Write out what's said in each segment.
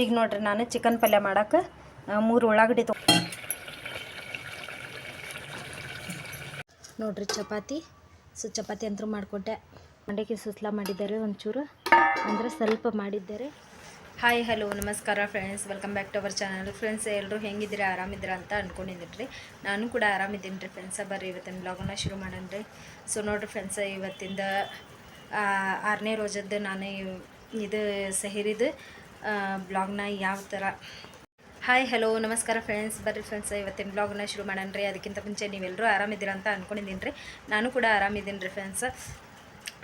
ಈಗ ನೋಡ್ರಿ ನಾನು ಚಿಕನ್ ಪಲ್ಯ ಮಾಡಕ್ಕೆ ಮೂರು ಉಳ್ಳಾಗಡ್ಡಿ ತೊ ನೋಡ್ರಿ ಚಪಾತಿ. ಸೊ, ಚಪಾತಿ ಅಂತೂ ಮಾಡಿಕೊಟ್ಟೆ. ಮಂಡಕ್ಕಿ ಸುಸ್ಲಾ ಮಾಡಿದ್ದಾರೆ ಒಂಚೂರು. ಅಂದರೆ ಸ್ವಲ್ಪ ಮಾಡಿದ್ದಾರೆ. ಹಾಯ್ ಹಲೋ ನಮಸ್ಕಾರ friends welcome back to our channel friends ಎಲ್ಲರೂ ಹೆಂಗಿದ್ದೀರಾ, ಆರಾಮಿದ್ದೀರಾ ಅಂತ ಅಂದ್ಕೊಂಡಿದ್ದೀನಿ ರೀ ನಾನು ಕೂಡ ಆರಾಮಿದ್ದೀನಿ ರೀ ಫ್ರೆಂಡ್ಸ ಬರ್ರಿ ಇವತ್ತಿನ ಬ್ಲಾಗನ್ನ ಶುರು ಮಾಡೋಣ ರೀ. ಸೊ ನೋಡಿರಿ ಫ್ರೆಂಡ್ಸ ಇವತ್ತಿಂದ ಆರನೇ ರೋಜದ್ದು ನಾನು ಇದು ಸಹಿರಿದು ಬ್ಲಾಗ್ನ ಯಾವ ಥರ? ಹಾಯ್ ಹಲೋ ನಮಸ್ಕಾರ ಫ್ರೆಂಡ್ಸ್ ಬರ್ರಿ ಫ್ರೆಂಡ್ಸ್ ಇವತ್ತಿನ ಬ್ಲಾಗ್ನ ಶುರು ಮಾಡೋಣ ರೀ. ಅದಕ್ಕಿಂತ ಮುಂಚೆ ನೀವೆಲ್ಲರೂ ಆರಾಮಿದ್ದೀರಾ ಅಂತ ಅಂದ್ಕೊಂಡಿದ್ದೀನಿ ರೀ. ನಾನು ಕೂಡ ಆರಾಮಿದ್ದೀನಿ ರೀ ಫ್ರೆಂಡ್ಸ್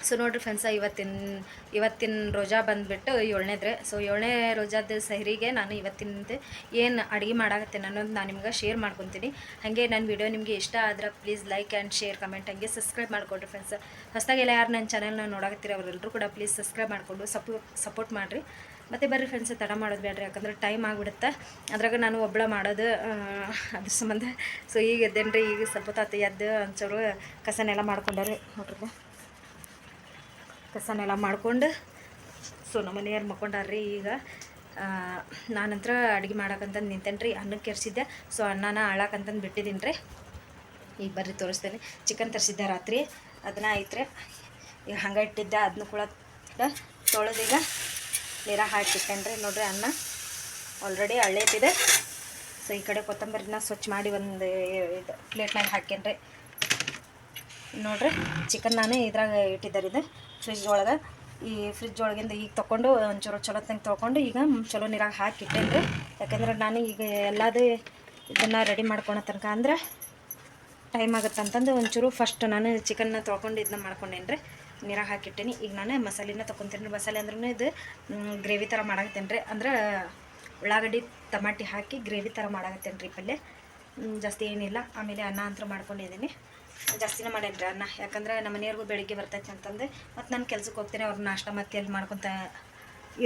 ಸೊ ನೋಡಿರಿ ಫ್ರೆಂಡ್ಸ ಇವತ್ತಿನ ಇವತ್ತಿನ ರೋಜಾ ಬಂದುಬಿಟ್ಟು ಏಳನೇದ್ರೆ ಸೊ ಏಳನೇ ರೋಜಾದ ಸಹರಿಗೆ ನಾನು ಇವತ್ತಿನದು ಏನು ಅಡುಗೆ ಮಾಡಾಕತ್ತೇನೆ ಅನ್ನೋದು ನಾನು ನಿಮ್ಗೆ ಶೇರ್ ಮಾಡ್ಕೊತೀನಿ. ಹಾಗೆ ನನ್ನ ವಿಡಿಯೋ ನಿಮಗೆ ಇಷ್ಟ ಆದ್ರೆ please like and share comment ಹಾಗೆ ಸಬ್ಸ್ಕ್ರೈಬ್ ಮಾಡಿಕೊಡ್ರಿ ಫ್ರೆಂಡ್ಸ್ ಹೊಸದಾಗೆಲ್ಲ ಯಾರು ನನ್ನ ಚಾನಲ್ನ ನೋಡಾಕತ್ತೀರಿ ಅವರೆಲ್ಲರೂ ಕೂಡ ಪ್ಲೀಸ್ ಸಬ್ಸ್ಕ್ರೈಬ್ ಮಾಡಿಕೊಂಡು ಸಪೋ ಸಪೋರ್ಟ್ ಮಾಡಿರಿ. ಮತ್ತು ಬರ್ರಿ ಫ್ರೆಂಡ್ಸ್ ತಡ ಮಾಡೋದು ಬೇಡ್ರಿ, ಯಾಕಂದ್ರೆ ಟೈಮ್ ಆಗಿಬಿಡುತ್ತೆ. ಅದ್ರಾಗ ನಾನು ಒಬ್ಬಳ ಮಾಡೋದು ಅದ್ರ ಸಂಬಂಧ. ಸೊ ಈಗ ಎದ್ದೇನು ರೀ ಈಗ ಸ್ವಲ್ಪ ತಾತ ಎದ್ದು ಒಂಚೂರು ಕಸನೆಲ್ಲ ಮಾಡ್ಕೊಂಡ್ರಿ. ನೋಡ್ರಿ ಕಸನೆಲ್ಲ ಮಾಡ್ಕೊಂಡು ಸೊ ನಮ್ಮ ಮನೆಯವ್ರು ಮಕ್ಕೊಂಡಾರ್ರಿ ಈಗ. ನಾನಂತರ ಅಡುಗೆ ಮಾಡಕ್ಕಂತಂದು ನಿಂತೇನೆ ರೀ ಅನ್ನಕ್ಕೆ ಕೆರ್ಸಿದ್ದೆ. ಸೊ ಅನ್ನನ ಆಳಾಕಂತಂದು ಬಿಟ್ಟಿದ್ದೀನಿ ರೀ ಈಗ ಬರ್ರಿ, ತೋರಿಸ್ತೇನೆ. ಚಿಕನ್ ತರಿಸಿದ್ದೆ ರಾತ್ರಿ. ಅದನ್ನ ಐತ್ರಿ. ಈಗ ಹಂಗೆ ಇಟ್ಟಿದ್ದೆ ಅದನ್ನು ಕೂಡ ತೊಳೆದೀಗ ನೀರಾಗ ಹಾಕಿಟ್ಟೇನ್ರಿ ನೋಡ್ರಿ ಅನ್ನ ಆಲ್ರೆಡಿ ಹಳ್ಳೇತಿದೆ ಸೊ ಈ ಕಡೆ ಕೊತ್ತಂಬರಿನ ಸ್ವಚ್ಛ ಮಾಡಿ ಒಂದು ಇದು ಪ್ಲೇಟ್ನಾಗ ಹಾಕೇನ್ರಿ ನೋಡಿರಿ ಚಿಕನ್ ನಾನೇ ಇದ್ರಾಗ ಇಟ್ಟಿದ್ದಾರೆ ಇದು ಫ್ರಿಜ್ ಒಳಗೆ. ಈ ಫ್ರಿಜ್ ಒಳಗಿಂದ ಈಗ ತೊಗೊಂಡು ಒಂಚೂರು ಚಲೋ ತಂಗೆ ತೊಗೊಂಡು ಈಗ ಚಲೋ ನೀರಾಗ ಹಾಕಿಟ್ಟೇನ್ರಿ. ಯಾಕಂದ್ರೆ ನಾನು ಈಗ ಎಲ್ಲದೂ ಇದನ್ನು ರೆಡಿ ಮಾಡ್ಕೊಳೋ ತನಕ ಅಂದ್ರೆ ಟೈಮ್ ಆಗುತ್ತೆ ಅಂತಂದು ಒಂಚೂರು ಫಸ್ಟ್ ನಾನು ಚಿಕನ್ನ ತೊಳ್ಕೊಂಡು ಇದನ್ನ ಮಾಡ್ಕೊಂಡೇನ್ರಿ. ನೀರಾಗ ಹಾಕಿಟ್ಟೇನಿ. ಈಗ ನಾನು ಮಸಾಲೆನ ತೊಗೊತೀನಿ ರೀ ಮಸಾಲೆ ಅಂದ್ರೂ ಇದು ಗ್ರೇವಿ ಥರ ಮಾಡಾಕತ್ತೇನೆ ರೀ ಅಂದ್ರೆ ಉಳ್ಳಾಗಡ್ಡಿ, ಟಮಾಟಿ ಹಾಕಿ ಗ್ರೇವಿ ಥರ ಮಾಡಾಕತ್ತೇನೆ ರೀ ಪಲ್ಯ. ಜಾಸ್ತಿ ಏನಿಲ್ಲ. ಆಮೇಲೆ ಅನ್ನ ಅಂತ ಮಾಡ್ಕೊಂಡಿದ್ದೀನಿ ಜಾಸ್ತಿನೇ ರೀ ಅನ್ನ. ಯಾಕಂದ್ರೆ ನಮ್ಮ ಮನೆಯವ್ರಿಗೂ ಬೆಳಿಗ್ಗೆ ಬರ್ತೈತೆ ಅಂತಂದು. ಮತ್ತು ನಾನು ಕೆಲ್ಸಕ್ಕೆ ಹೋಗ್ತೀನಿ. ಅವ್ರ ನಾಷ್ಟ ಮತ್ತೆ ಎಲ್ಲಿ ಮಾಡ್ಕೊತ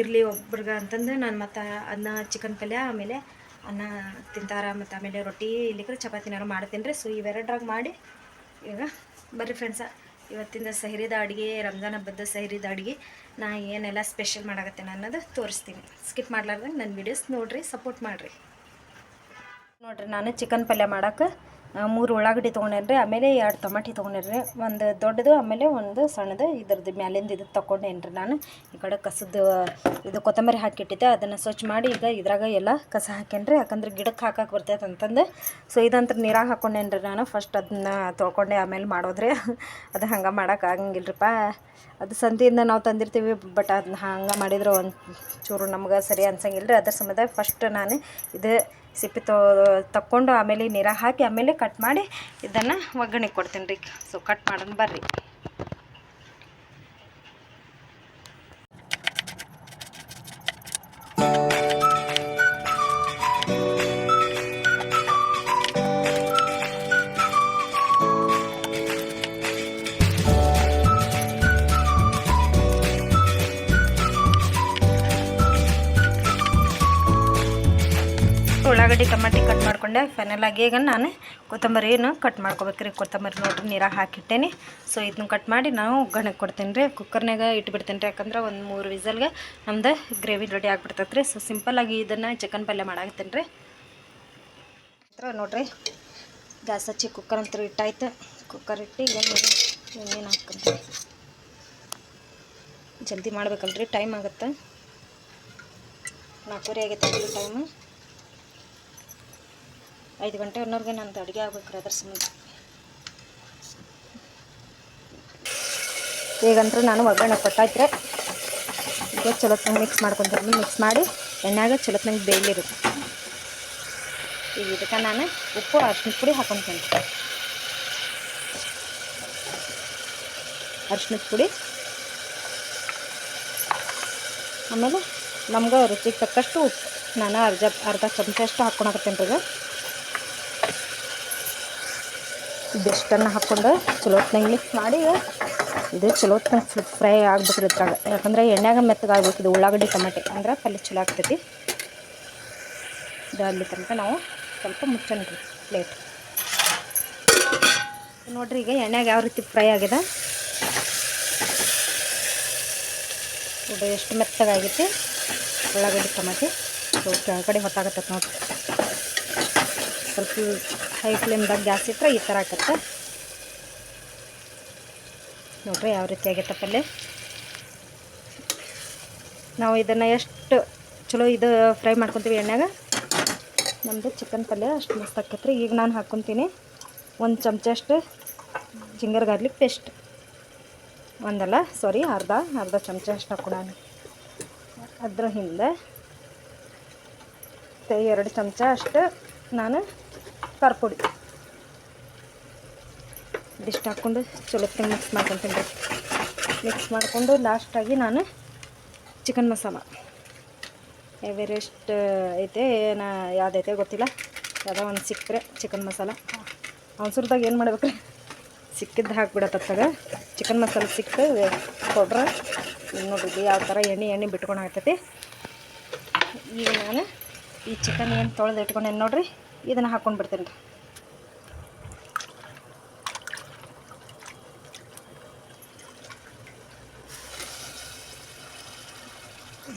ಇರಲಿ ಒಬ್ರಿಗೆ ಅಂತಂದು ನಾನು ಮತ್ತು ಅನ್ನ, ಚಿಕನ್ ಪಲ್ಯ, ಆಮೇಲೆ ಅನ್ನ ತಿಂತಾರ. ಮತ್ತು ಆಮೇಲೆ ರೊಟ್ಟಿ, ಇಲ್ಲಿಕ್ರೆ ಚಪಾತಿನಾರು ಮಾಡ್ತೀನಿ ರೀ ಸೊ ಇವೆರಡ್ರಾಗ ಮಾಡಿ ಈಗ ಬರ್ರಿ ಫ್ರೆಂಡ್ಸ ಇವತ್ತಿಂದ ಸಹರಿದ ಅಡುಗೆ ರಂಜಾನ್ ಹಬ್ಬದ ಸಹರಿದ ಅಡುಗೆ ನಾ ಏನೆಲ್ಲ ಸ್ಪೆಷಲ್ ಮಾಡಾಕತ್ತೇನೆ ಅನ್ನೋದು ತೋರಿಸ್ತೀನಿ. ಸ್ಕಿಪ್ ಮಾಡ್ಲಾರ್ದಂಗೆ ನನ್ನ ವೀಡಿಯೋಸ್ ನೋಡಿರಿ ಸಪೋರ್ಟ್ ಮಾಡಿರಿ. ನೋಡಿರಿ, ನಾನು ಚಿಕನ್ ಪಲ್ಯ ಮಾಡಕ್ಕೆ ಮೂರು ಉಳ್ಳಾಗಡ್ಡಿ ತೊಗೊಂಡೇನ್ರಿ, ಆಮೇಲೆ ಎರಡು ಟೊಮಾಟಿ ತೊಗೊಂಡೇನ್ರಿ, ಒಂದು ದೊಡ್ಡದು, ಆಮೇಲೆ ಒಂದು ಸಣ್ಣದು, ಇದ್ರದ್ದು ಮ್ಯಾಲಿಂದ ಇದು ತೊಗೊಂಡೇನ್ರಿ ನಾನು. ಈ ಕಡೆ ಕಸದ್ದು, ಇದು ಕೊತ್ತಂಬರಿ ಹಾಕಿಟ್ಟಿದ್ದೆ, ಅದನ್ನು ಸ್ವಚ್ಛ ಮಾಡಿ ಈಗ ಇದ್ರಾಗ ಎಲ್ಲ ಕಸ ಹಾಕೇನ್ರಿ, ಯಾಕಂದ್ರೆ ಗಿಡಕ್ಕೆ ಹಾಕಕ್ಕೆ ಬರ್ತೈತೆ ಅಂತಂದು. ಸೊ ಇದಂತ್ರ ನೀರಾಗ ಹಾಕೊಂಡೇನ್ರಿ ನಾನು ಫಸ್ಟ್ ಅದನ್ನ ತೊಳ್ಕೊಂಡೆ, ಆಮೇಲೆ ಮಾಡೋದ್ರಿ. ಅದು ಹಂಗೆ ಮಾಡೋಕೆ ಆಗಂಗಿಲ್ರಿಪ್ಪ ಅದು ಸಂತೆಯಿಂದ ನಾವು ತಂದಿರ್ತೀವಿ ಬಟ್ ಅದನ್ನ ಹಂಗೆ ಮಾಡಿದ್ರೆ ಒಂದು ಚೂರು ನಮ್ಗೆ ಸರಿ ಅನ್ಸಂಗಿಲ್ಲ ರೀ ಅದ್ರ ಸಂಬಂಧ ಫಸ್ಟ್ ನಾನು ಇದು ಸಿಪ್ಪೆ ತೋ, ತಕ್ಕೊಂಡು ಆಮೇಲೆ ನೀರ ಹಾಕಿ ಆಮೇಲೆ ಕಟ್ ಮಾಡಿ ಇದನ್ನು ಒಗ್ಗರಣೆ ಕೊಡ್ತೀನಿ ರೀ. ಸೊ ಕಟ್ ಮಾಡೋಣ ಬರ್ರಿ. ಉಳ್ಳಾಗಡ್ಡಿ ಟಮಾಟಿ ಕಟ್ ಮಾಡ್ಕೊಂಡೆ. ಫೈನಲ್ ಆಗಿ ಈಗ ನಾನು ಕೊತ್ತಂಬರಿನ ಕಟ್ ಮಾಡ್ಕೋಬೇಕ್ರಿ. ಕೊತ್ತಂಬರಿ ನೋಡ್ರಿ, ನೀರಾಗ ಹಾಕಿಟ್ಟೇನಿ. ಸೊ ಇದನ್ನ ಕಟ್ ಮಾಡಿ ನಾವು ಒಗ್ಗರಣೆಗೆ ಕೊಡ್ತೀನಿ ರೀ ಕುಕ್ಕರ್ನಾಗ ಇಟ್ಬಿಡ್ತೀನಿ ರೀ ಯಾಕಂದ್ರೆ ಒಂದು ಮೂರು ವಿಸಲ್ಗೆ ನಮ್ದು ಗ್ರೇವಿ ರೆಡಿ ಆಗಿಬಿಡ್ತೈತೆ ರೀ ಸೊ ಸಿಂಪಲ್ಲಾಗಿ ಇದನ್ನು ಚಿಕನ್ ಪಲ್ಯ ಮಾಡಾಕ್ತೇನೆ ರೀ ನೋಡ್ರಿ, ಗ್ಯಾಸ್ ಹಚ್ಚಿ ಕುಕ್ಕರ್ ಅಂತ ಇಟ್ಟಾಯ್ತು. ಕುಕ್ಕರ್ ಇಟ್ಟು ಈಗ ಎಣ್ಣೆನ ಹಾಕ್ತೀನಿ ಜಲ್ದಿ ಮಾಡ್ಬೇಕಲ್ರಿ, ಟೈಮ್ ಆಗುತ್ತೆ. ನಾಲ್ಕೂವರೆ ಆಗೈತೆ ಟೈಮು ಐದು ಗಂಟೆ ಅನ್ನೋರ್ಗೆ ನಂದು ಅಡುಗೆ ಆಗ್ಬೇಕ್ರಿ ಅದ್ರ ಸಂಬಂಧ ಈಗಂತೂ ನಾನು ಒಗ್ಗರಣೆ ಕೊಟ್ಟಾಯ್ತ್ರೆ ಈಗ ಚಲೋತ್ನಾಗ ಮಿಕ್ಸ್ ಮಾಡ್ಕೊತೀನಿ. ಮಿಕ್ಸ್ ಮಾಡಿ ಎಣ್ಣೆಗೆ ಚಲೋತ್ನಾಗ ಬೇಯಲಿರುತ್ತೆ. ಈಗ ಇದಕ್ಕೆ ನಾನು ಉಪ್ಪು ಅರ್ಶಿನ ಪುಡಿ ಹಾಕೊತೀನಿ. ಅರ್ಶಿನದ ಪುಡಿ. ಆಮೇಲೆ ನಮ್ಗೆ ರುಚಿಗೆ ತಕ್ಕಷ್ಟು ಉಪ್ಪು. ನಾನು ಅರ್ಧ ಅರ್ಧ ಚಮಚ ಅಷ್ಟು ಹಾಕ್ಕೊಳಕತ್ತೇನೆ ರೀ ಇದಿಷ್ಟನ್ನು ಹಾಕ್ಕೊಂಡು ಚಲೋತ್ನಾಗ ಮಿಕ್ಸ್ ಮಾಡಿ ಇದು ಚಲೋತ್ನಾಗ ಫ್ರೈ ಆಗ್ಬೇಕ್ರಿ ಇದ್ರಾಗ. ಯಾಕಂದ್ರೆ ಎಣ್ಣೆಗೆ ಮೆತ್ತಗಾಗ್ಬೇಕು, ಇದು ಉಳ್ಳಾಗಡ್ಡಿ ಟೊಮೆಟೆ ಅಂದ್ರೆ ಪಲ್ಯ ಚಲೋ ಆಗ್ತೈತಿ. ಇದು ಅಲ್ಲಿ ತನಕ ನಾವು ಸ್ವಲ್ಪ ಮುಚ್ಚನ್ರಿ ಪ್ಲೇಟ್ ನೋಡಿರಿ ಈಗ ಎಣ್ಣೆಗೆ ಯಾವ ರೀತಿ ಫ್ರೈ ಆಗಿದೆ. ಇದು ಎಷ್ಟು ಮೆತ್ತಗಾಗೈತಿ. ಉಳ್ಳಾಗಡ್ಡಿ ಟೊಮೆಟೆ. ಕೆಳಗಡೆ ಹೊತ್ತಾಗತ್ತೆ ನೋಡಿರಿ. ಸ್ವಲ್ಪ ಹೈ ಫ್ಲೇಮ್ದಾಗ ಗ್ಯಾಸ್ ಇಟ್ಟರೆ ಈ ಥರ ಆಕತ್ತೆ ನೋಡ್ರಿ ಯಾವ ರೀತಿ ಆಗೈತೆ ಪಲ್ಯ ನಾವು ಇದನ್ನು ಎಷ್ಟು ಚಲೋ ಇದು ಫ್ರೈ ಮಾಡ್ಕೊತೀವಿ ಎಣ್ಣೆಗೆ? ನಮ್ಮದು ಚಿಕನ್ ಪಲ್ಯ ಅಷ್ಟು ಮಸ್ತ್ ಆಕೈತ್ರಿ. ಈಗ ನಾನು ಹಾಕ್ಕೊತೀನಿ ಒಂದು ಚಮಚ ಅಷ್ಟು ಜಿಂಗರ್ ಗಾರ್ಲಿಕ್ ಪೇಸ್ಟ್. ಒಂದಲ್ಲ ಸಾರಿ ಅರ್ಧ ಅರ್ಧ ಚಮಚ ಅಷ್ಟು ಹಾಕ್ಕೊಡೋಣ ಅದ್ರ ಹಿಂದೆ, ಎರಡು ಚಮಚ ಅಷ್ಟು ನಾನು ಖಾರ ಪುಡಿ. ಇದಿಷ್ಟು ಹಾಕ್ಕೊಂಡು ಚಲೋ ಮಿಕ್ಸ್ ಮಾಡ್ಕೊತೀನಿ ರೀ. ಮಿಕ್ಸ್ ಮಾಡಿಕೊಂಡು ಲಾಸ್ಟಾಗಿ ನಾನು ಚಿಕನ್ ಮಸಾಲ. ಎವರೆಸ್ಟ್ ಐತೆ, ಏನು ಯಾವುದೈತೆ ಗೊತ್ತಿಲ್ಲ. ಯಾವುದೋ ಒಂದು ಸಿಕ್ಕರೆ ಚಿಕನ್ ಮಸಾಲ. ಅವಸರದಾಗ ಏನು ಮಾಡ್ಬೇಕು ರೀ ಸಿಕ್ಕಿದ್ದು ಹಾಕ್ಬಿಡತ್ತಾಗ ಚಿಕನ್ ಮಸಾಲ ಸಿಕ್ಕು ಕೊಡ್ರೆ ಇದು ಯಾವ ಥರ ಎಣ್ಣೆ ಎಣ್ಣೆ ಬಿಟ್ಕೊಂಡು ಆಗ್ತೈತಿ ಈಗ ನಾನು ಈ ಚಿಕನ್ ಏನು ತೊಳೆದು ಇಟ್ಕೊಂಡೇನು ನೋಡ್ರಿ. ಇದನ್ನು ಹಾಕ್ಕೊಂಡು ಬಿಡ್ತೀನಿ. ರೀ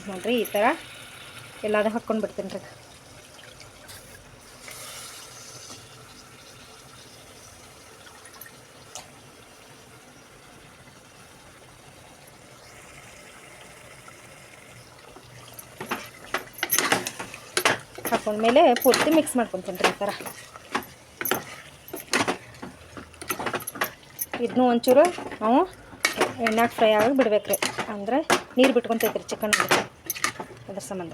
ನೋಡ್ರಿ ಈ ಥರ ಎಲ್ಲಾದ ಹಾಕ್ಕೊಂಡು ಬಿಡ್ತೀನಿ ರೀ. ಹಾಕೊಂಡ್ಮೇಲೆ ಪೂರ್ತಿ ಮಿಕ್ಸ್ ಮಾಡ್ಕೊತೀನಿ ರೀ ಈ ಥರ. ಇದನ್ನೂ ಒಂಚೂರು ನಾವು ಎಣ್ಣೆ ಫ್ರೈ ಆಗಿ ಬಿಡ್ಬೇಕು ರೀ ಅಂದರೆ ನೀರು ಬಿಟ್ಕೊತೈತೆ ರೀ ಚಿಕನ್ ಅದ್ರ ಸಂಬಂಧ.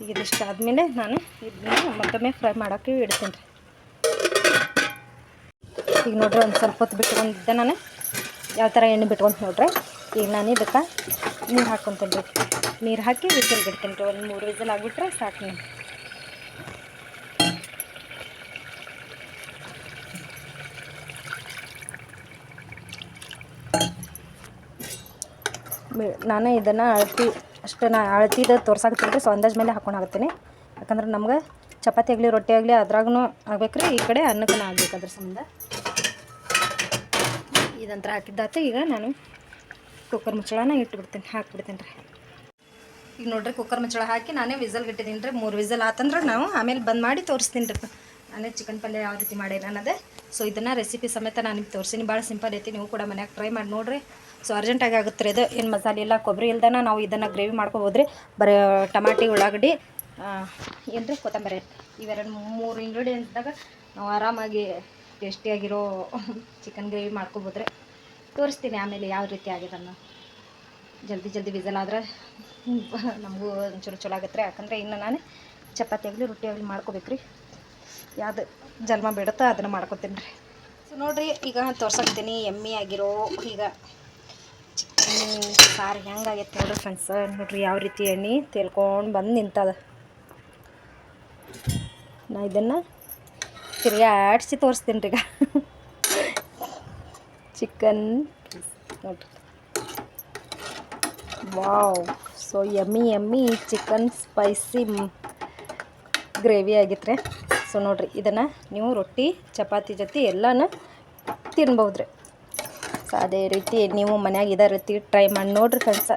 ಈಗ ಇದಿಷ್ಟು ಆದಮೇಲೆ ನಾನು ಇದನ್ನ ಮತ್ತೊಮ್ಮೆ ಫ್ರೈ ಮಾಡೋಕ್ಕೆ ಇಡ್ತೀನಿ ರೀ ಈಗ ನೋಡ್ರಿ ಒಂದು ಸ್ವಲ್ಪ ಹೊತ್ತು ಬಿಟ್ಕೊಂಡಿದ್ದೆ ನಾನು. ಯಾವ ಥರ ಎಣ್ಣೆ ಬಿಟ್ಕೊಂತ ನೋಡ್ರಿ. ಈಗ ನಾನು ಇದಕ್ಕೆ ನೀರು ಹಾಕ್ಕೊತೀನಿ ರೀ. ನೀರು ಹಾಕಿ ವಿಸಿಲ್ ಬಿಡ್ತೀನಿ ರೀ ಒಂದು ಮೂರು ವಿಸಿಲ್ ಆಗಿಬಿಟ್ರೆ ಸಾಕು ನೀವು ನಾನು ಇದನ್ನು ಅಳತಿ, ಅಷ್ಟು ನಾ ಅಳತಿದ ತೋರ್ಸಾಕ್ತೀನಿ ಸೊ ಅಂದಾಜ್ ಮೇಲೆ ಹಾಕೊಂಡು ಹಾಕ್ತೀನಿ. ಯಾಕಂದ್ರೆ ನಮ್ಗೆ ಚಪಾತಿ ಆಗಲಿ, ರೊಟ್ಟಿ ಆಗಲಿ ಅದ್ರಾಗೂ ಆಗ್ಬೇಕು ರೀ ಈ ಕಡೆ ಅನ್ನಕ್ಕೂ ಆಗ್ಬೇಕು ಅದ್ರ ಸಂಬಂಧ. ಇದಂತ್ರ ಹಾಕಿದ್ದಾತು ಈಗ ನಾನು ಕುಕ್ಕರ್ ಮುಚ್ಚಳನ ಇಟ್ಬಿಡ್ತೀನಿ, ಹಾಕ್ಬಿಡ್ತೀನಿ ರೀ. ಈಗ ನೋಡ್ರಿ ಕುಕ್ಕರ್ ಮುಚ್ಚಳ ಹಾಕಿ ನಾನೇ ವಿಸಲ್ ಇಟ್ಟಿದ್ದೀನಿ ರೀ. ಮೂರು ವಿಸಲ್ ಆತಂದ್ರೆ ನಾವು ಆಮೇಲೆ ಬಂದ್ ಮಾಡಿ ತೋರಿಸ್ತೀನಿ ರೀ. ನಾನೇ ಚಿಕನ್ ಪಲ್ಯ ಯಾವ ರೀತಿ ಮಾಡೇನಿ ಅನ್ನೋದೇ. ಸೊ ಇದನ್ನು ರೆಸಿಪಿ ಸಮೇತ ನಾನು ನಿಮ್ಗೆ ತೋರಿಸಿನಿ. ಭಾಳ ಸಿಂಪಲ್ ಐತಿ. ನೀವು ಕೂಡ ಮನ್ಯಾಗ ಟ್ರೈ ಮಾಡಿ ನೋಡಿರಿ. ಸೊ ಅರ್ಜೆಂಟಾಗಿ ಆಗುತ್ತೆ ರೀ ಇದು. ಏನು ಮಸಾಲೆ ಇಲ್ಲ ಕೊಬ್ಬರಿ ಇಲ್ದನ ನಾವು ಇದನ್ನು ಗ್ರೇವಿ ಮಾಡ್ಕೊಬೋದ್ರಿ. ಬರೀ ಟಮಾಟಿ, ಉಳ್ಳಾಗಡ್ಡಿ ಏನು ರೀ ಕೊತ್ತಂಬರಿ. ಇವೆರಡು ಮೂರು ಇಂಗ್ರೀಡಿಯೆಂಟ್ಸ್ದಾಗ ನಾವು ಆರಾಮಾಗಿ ಟೇಸ್ಟಿಯಾಗಿರೋ ಚಿಕನ್ ಗ್ರೇವಿ ಮಾಡ್ಕೊಬೋದ್ರಿ. ತೋರಿಸ್ತೀನಿ ಆಮೇಲೆ ಯಾವ ರೀತಿ ಆಗಿದೆ ಜಲ್ದಿ ಜಲ್ದಿ ವಿಸಲ್ ಆದ್ರೆ ನಮಗೂ ಒಂಚೂರು ಚಲೋ ಆಗತ್ತೆ ರೀ. ಯಾಕಂದರೆ ಇನ್ನು ನಾನು ಚಪಾತಿ ಆಗಲಿ, ರೊಟ್ಟಿ ಆಗಲಿ ಮಾಡ್ಕೋಬೇಕು ರೀ. ಯಾವ್ದು ಜನ್ಮ ಬಿಡುತ್ತೋ ಅದನ್ನು ಮಾಡ್ಕೊತೀನಿ ರೀ. ಸೊ ನೋಡಿರಿ, ಈಗ ತೋರ್ಸಕ್ತೀನಿ, ಎಮ್ಮೆ ಆಗಿರೋ ಈಗ ಚಿಕನ್, ಸಾರು ಹೆಂಗಾಗೈತೆ ನೋಡಿರಿ ಫ್ರೆಂಡ್ಸ್ ನೋಡಿರಿ, ಯಾವ ರೀತಿ ಎಣ್ಣೆ ತೇಲ್ಕೊಂಡು ಬಂದು ನಿಂತದ. ನಾ ಇದನ್ನು ತಿರುಗಾಡಿಸಿ ತೋರಿಸ್ತೀನಿ ರೀ ಈಗ. ಚಿಕನ್, ನೋಡಿರಿ. ವಾವ್. ಸೊ ಎಮ್ಮಿ ಎಮ್ಮಿ ಚಿಕನ್ ಸ್ಪೈಸಿ ಗ್ರೇವಿ ಆಗಿತ್ತು ರೀ ಸೊ ನೋಡಿರಿ, ಇದನ್ನು ನೀವು ರೊಟ್ಟಿ, ಚಪಾತಿ ಜೊತೆ ಎಲ್ಲನೂ ತಿನ್ಬೋದು ರೀ ಸೊ ಅದೇ ರೀತಿ ನೀವು ಮನ್ಯಾಗ ಇದೇ ರೀತಿ ಟ್ರೈ ಮಾಡಿ ನೋಡ್ರಿ ಫ್ರೆಂಡ್ಸ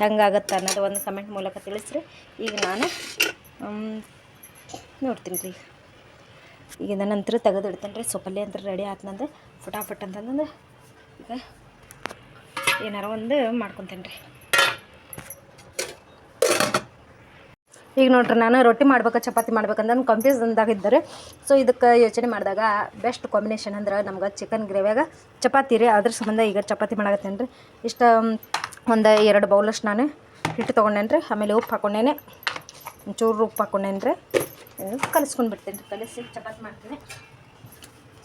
ಹೆಂಗಾಗತ್ತೆ ಅನ್ನೋದು ಒಂದು ಕಮೆಂಟ್ ಮೂಲಕ ತಿಳಿಸ್ರಿ. ಈಗ ನಾನು ನೋಡ್ತೀನಿ ರೀ ಈಗ ನಂತರ ತೆಗೆದಿಡ್ತೇನೆ ರೀ ಸೊಪ್ಪಲ್ಲಿ ಅಂತ ರೆಡಿ ಆತ್ನಂದು ಫಟಾಫಟ್ ಅಂತಂದ್ರೆ ಈಗ ಏನಾರ ಒಂದು ಮಾಡ್ಕೊತೇನೆ ರೀ ಈಗ ನೋಡ್ರಿ, ನಾನು ರೊಟ್ಟಿ ಮಾಡ್ಬೇಕು, ಚಪಾತಿ ಮಾಡ್ಬೇಕಂದ್ರೆ ನಾನು ಅಂದಾಗ ಇದ್ದಾರೆ ಸೊ ಇದಕ್ಕೆ ಯೋಚನೆ ಮಾಡಿದಾಗ ಬೆಸ್ಟ್ ಕಾಂಬಿನೇಷನ್ ಅಂದ್ರೆ ನಮ್ಗೆ ಚಿಕನ್ ಗ್ರೇವಿಯಾಗ ಚಪಾತಿ ರೀ. ಅದ್ರ ಸಂಬಂಧ ಈಗ ಚಪಾತಿ ಮಾಡಕತ್ತೇನೆ ರೀ ಇಷ್ಟು ಒಂದು ಎರಡು ಬೌಲಷ್ಟು ನಾನು ಹಿಟ್ಟು ತೊಗೊಂಡೇನೆ ರೀ ಆಮೇಲೆ ಉಪ್ಪು ಹಾಕೊಂಡೇನೆ. ಒಂಚೂರು ಉಪ್ಪು ಹಾಕ್ಕೊಂಡೇನೆ ರೀ ಕಲಿಸ್ಕೊಂಡು ಬಿಡ್ತೀನಿ ರೀ ಕಲಿಸಿ ಚಪಾತಿ ಮಾಡ್ತೀನಿ.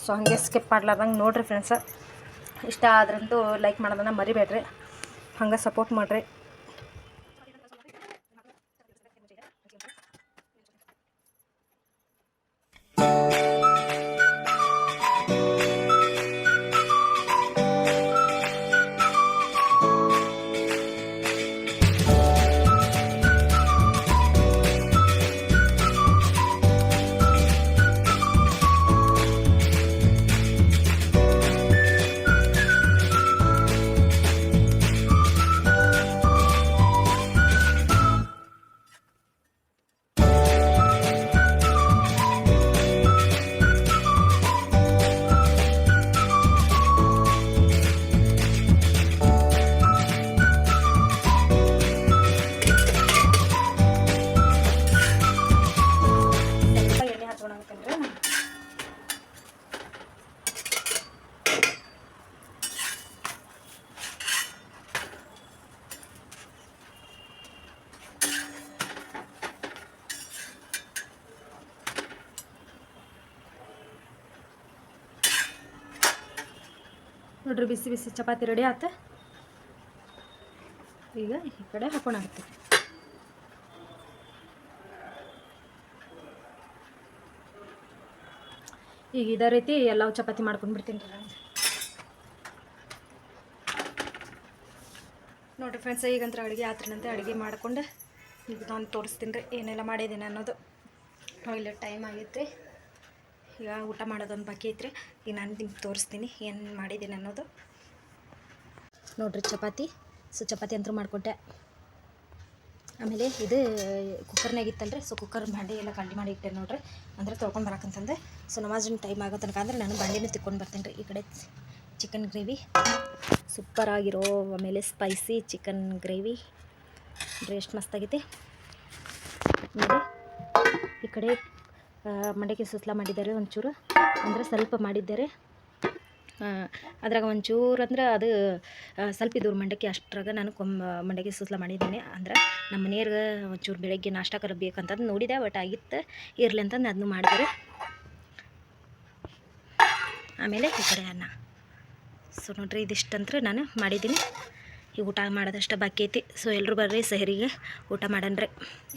ಸೊ ಹಾಗೆ ಸ್ಕಿಪ್ ಮಾಡ್ಲಾರ್ದಂಗೆ ನೋಡಿರಿ ಫ್ರೆಂಡ್ಸ ಇಷ್ಟ ಆದ್ರಂತೂ ಲೈಕ್ ಮಾಡೋದನ್ನ ಮರಿಬೇಡ್ರಿ. ಹಂಗೆ ಸಪೋರ್ಟ್ ಮಾಡಿರಿ. ನೋಡ್ರಿ ಬಿಸಿ ಬಿಸಿ ಚಪಾತಿ ರೆಡಿ ಆತ. ಈಗ ಈ ಕಡೆ ಹಾಕೋಣಾಗುತ್ತೆ ಈಗ ಇದೇ ರೀತಿ ಎಲ್ಲ ಚಪಾತಿ ಮಾಡ್ಕೊಂಡು ಬಿಡ್ತೀನಿ ರೀ ನೋಡಿರಿ ಫ್ರೆಂಡ್ಸ್ ಈಗಂತ್ರ ಅಡುಗೆ ಆತ್ರಿನಂತೆ ಅಡುಗೆ ಮಾಡಿಕೊಂಡು ಈಗ ನಾನು ತೋರಿಸ್ತೀನಿ ರೀ ಏನೆಲ್ಲ ಮಾಡಿದ್ದೀನಿ ಅನ್ನೋದು. ಇಲ್ಲ ಟೈಮ್ ಆಗೈತೆ. ಈಗ ಊಟ ಮಾಡೋದೊಂದು ಬಾಕಿ ಐತ್ರಿ ಈಗ ನಾನು ನಿಮ್ಗೆ ತೋರಿಸ್ತೀನಿ ಏನು ಮಾಡಿದ್ದೀನಿ ಅನ್ನೋದು. ನೋಡ್ರಿ ಚಪಾತಿ. ಸೊ, ಚಪಾತಿ ಅಂತೂ ಮಾಡಿಕೊಟ್ಟೆ. ಆಮೇಲೆ ಇದು ಕುಕ್ಕರ್ನಾಗ ಇತ್ತಲ್ರಿ, ಸೊ ಕುಕ್ಕರ್ ಭಾಂಡೆ ಎಲ್ಲ ಕಂಡಿ ಮಾಡಿ ಇಟ್ಟೆ ನೋಡ್ರಿ. ಅಂದರೆ ತೊಳ್ಕೊಂಡು ಬರಕಂತಂದೆ. ಸೊ, ನಮಾಜಿನ ಟೈಮ್ ಆಗೋ ತನಕ ಅಂದರೆ ನಾನು ಬಾಂಡೆನೂ ತಿಕ್ಕೊಂಡು ಬರ್ತೀನಿ ರೀ ಈ ಕಡೆ ಚಿಕನ್ ಗ್ರೇವಿ ಸೂಪರ್ ಆಗಿರೋ, ಆಮೇಲೆ ಸ್ಪೈಸಿ ಚಿಕನ್ ಗ್ರೇವಿ ಎಷ್ಟು ಮಸ್ತಾಗೈತಿ ಆಮೇಲೆ ಈ ಕಡೆ ಮಂಡಕ್ಕಿ ಸುಸ್ಲ ಮಾಡಿದ್ದಾರೆ ಒಂಚೂರು. ಅಂದರೆ ಸ್ವಲ್ಪ ಮಾಡಿದ್ದಾರೆ. ಅದ್ರಾಗ ಒಂಚೂರು ಅಂದ್ರೆ ಅದು ಸ್ವಲ್ಪ ಇದ್ದವ್ರು ಮಂಡಕ್ಕಿ, ಅಷ್ಟ್ರಾಗ ನಾನು ಕೊಮ್ಮ ಮಂಡಕ್ಕಿ ಸುಸ್ಲ ಮಾಡಿದ್ದೀನಿ. ಅಂದ್ರೆ ನಮ್ಮ ಮನೆಯವ್ರಿಗೆ ಒಂಚೂರು ಬೆಳಗ್ಗೆ ನಾಷ್ಟಕರ ಬೇಕಂತಂದು ನೋಡಿದೆ, ಬಟ್ ಆಗಿತ್ತು, ಇರಲಿ ಅಂತಂದು ಅದನ್ನು ಮಾಡಿದ್ದಾರೆ. ಆಮೇಲೆ ಈ ಕಡೆ ಅನ್ನ. ಸೊ ನೋಡ್ರಿ, ಇದಿಷ್ಟಂತ್ರ ನಾನು ಮಾಡಿದ್ದೀನಿ. ಈಗ ಊಟ ಮಾಡೋದಷ್ಟು ಬಾಕಿ ಐತಿ. ಸೊ ಎಲ್ಲರೂ ಬರ್ರಿ ಸಹರಿಗೆ ಊಟ ಮಾಡನ್ರಿ.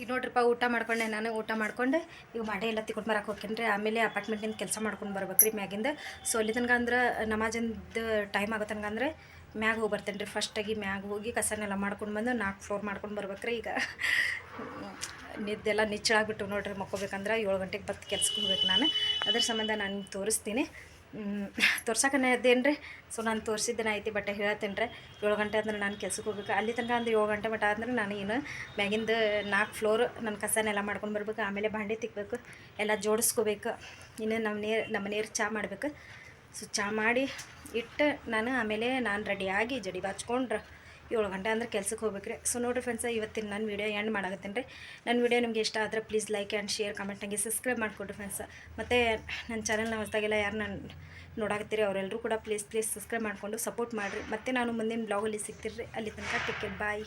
ಈಗ ನೋಡ್ರಿಪ್ಪ, ಊಟ ಮಾಡ್ಕೊಂಡೆ, ನಾನು ಊಟ ಮಾಡ್ಕೊಂಡು. ಈಗ ಮಾಡೇ ಎಲ್ಲ ತಿಕೊಂಡು ಬರಕ್ಕೆ ಹೋಗ್ತೀನಿ ರೀ ಆಮೇಲೆ ಅಪಾರ್ಟ್ಮೆಂಟಿಂದ ಕೆಲಸ ಮಾಡ್ಕೊಂಡು ಬರ್ಬೇಕ್ರಿ ಮ್ಯಾಗಿಂದ. ಸೊ ಅಲ್ಲಿ ತನಕ ಅಂದ್ರೆ ನಮಾಜಿಂದ ಟೈಮ್ ಆಗೋ ತನಕ ಅಂದರೆ ಮ್ಯಾಗ ಹೋಗಿ ಬರ್ತೇನೆ ರೀ ಫಸ್ಟಾಗಿ ಮ್ಯಾಗ ಹೋಗಿ ಕಸನೆಲ್ಲ ಮಾಡ್ಕೊಂಡು ಬಂದು ನಾಲ್ಕು ಫ್ಲೋರ್ ಮಾಡ್ಕೊಂಡು ಬರ್ಬೇಕ್ರಿ. ಈಗ ನಿದ್ದೆಲ್ಲ ನಿಚ್ಚಳಾಗ್ಬಿಟ್ಟು ನೋಡ್ರಿ ಮಕ್ಕೋಬೇಕಂದ್ರೆ ಏಳು ಗಂಟೆಗೆ ಬತ್ತು ಕೆಲ್ಸಕ್ಕೆ ಹೋಗ್ಬೇಕು ನಾನು. ಅದ್ರ ಸಂಬಂಧ ನಾನು ತೋರಿಸ್ತೀನಿ. ತೋರ್ಸಕ್ಕನೇ ಇದ್ದೇನ್ರಿ? ರೀ ಸೊ ನಾನು ತೋರಿಸಿದ್ದೇನೆ ಐತಿ ಬಟ್ ಹೇಳ್ತೇನೆ ರೀ ಏಳು ಗಂಟೆ ಅಂದ್ರೆ ನಾನು ಕೆಲ್ಸಕ್ಕೆ ಹೋಗ್ಬೇಕು. ಅಲ್ಲಿ ತನಕ ಅಂದ್ರೆ ಏಳು ಗಂಟೆ ಮಟ್ಟ ಅಂದ್ರೆ ನಾನು ಏನು ಮ್ಯಾಗಿಂದ ನಾಲ್ಕು ಫ್ಲೋರ್ ನನ್ನ ಕಸನೆಲ್ಲ ಮಾಡ್ಕೊಂಡು ಬರ್ಬೇಕು. ಆಮೇಲೆ ಬಾಂಡೆ ತಿಕ್ಬೇಕು. ಎಲ್ಲ ಜೋಡಿಸ್ಕೋಬೇಕು. ಇನ್ನು ನಮ್ಮ ನೀರು ನಮ್ಮ ನೀರು ಚಹಾ ಮಾಡ್ಬೇಕು. ಸೊ ಚಹಾ ಮಾಡಿ ಇಟ್ಟು ನಾನು ಆಮೇಲೆ ನಾನು ರೆಡಿಯಾಗಿ ಜಡಿ ಬಾಚ್ಕೊಂಡ್ರೆ. ಏಳು ಗಂಟೆ ಅಂದ್ರೆ ಕೆಲಸಕ್ಕೆ ಹೋಗ್ಬೇಕು ರೀ ಸೊ ನೋಡಿರಿ ಫ್ರೆಂಡ್ಸ್ ಇವತ್ತಿನ ನನ್ನ ವೀಡಿಯೋ ಎಂಡ್ ಮಾಡಾಕತ್ತೀನಿ ರೀ. ನನ್ನ ವೀಡಿಯೋ ನಿಮಗೆ ಇಷ್ಟ ಆದರೆ please like and share comment ನನಗೆ ಸಬ್ಸ್ಕ್ರೈಬ್ ಮಾಡಿಕೊಡ್ರಿ ಫ್ರೆಂಡ್ಸ್ ಮತ್ತು ನನ್ನ ಚಾನಲ್ನ ಹೊಸದಾಗೆಲ್ಲ ಯಾರು ನಾನು ನೋಡಾಕತ್ತೀರಿ ಅವರೆಲ್ಲರೂ ಕೂಡ ಪ್ಲೀಸ್ ಪ್ಲೀಸ್ ಸಬ್ಸ್ಕ್ರೈಬ್ ಮಾಡಿಕೊಂಡು ಸಪೋರ್ಟ್ ಮಾಡಿರಿ. ಮತ್ತು ನಾನು ಮುಂದಿನ ಬ್ಲಾಗಲ್ಲಿ ಸಿಗ್ತೀರಿ ಅಲ್ಲಿ ತನಕ ಟಿಕೆಟ್ ಬಾಯ್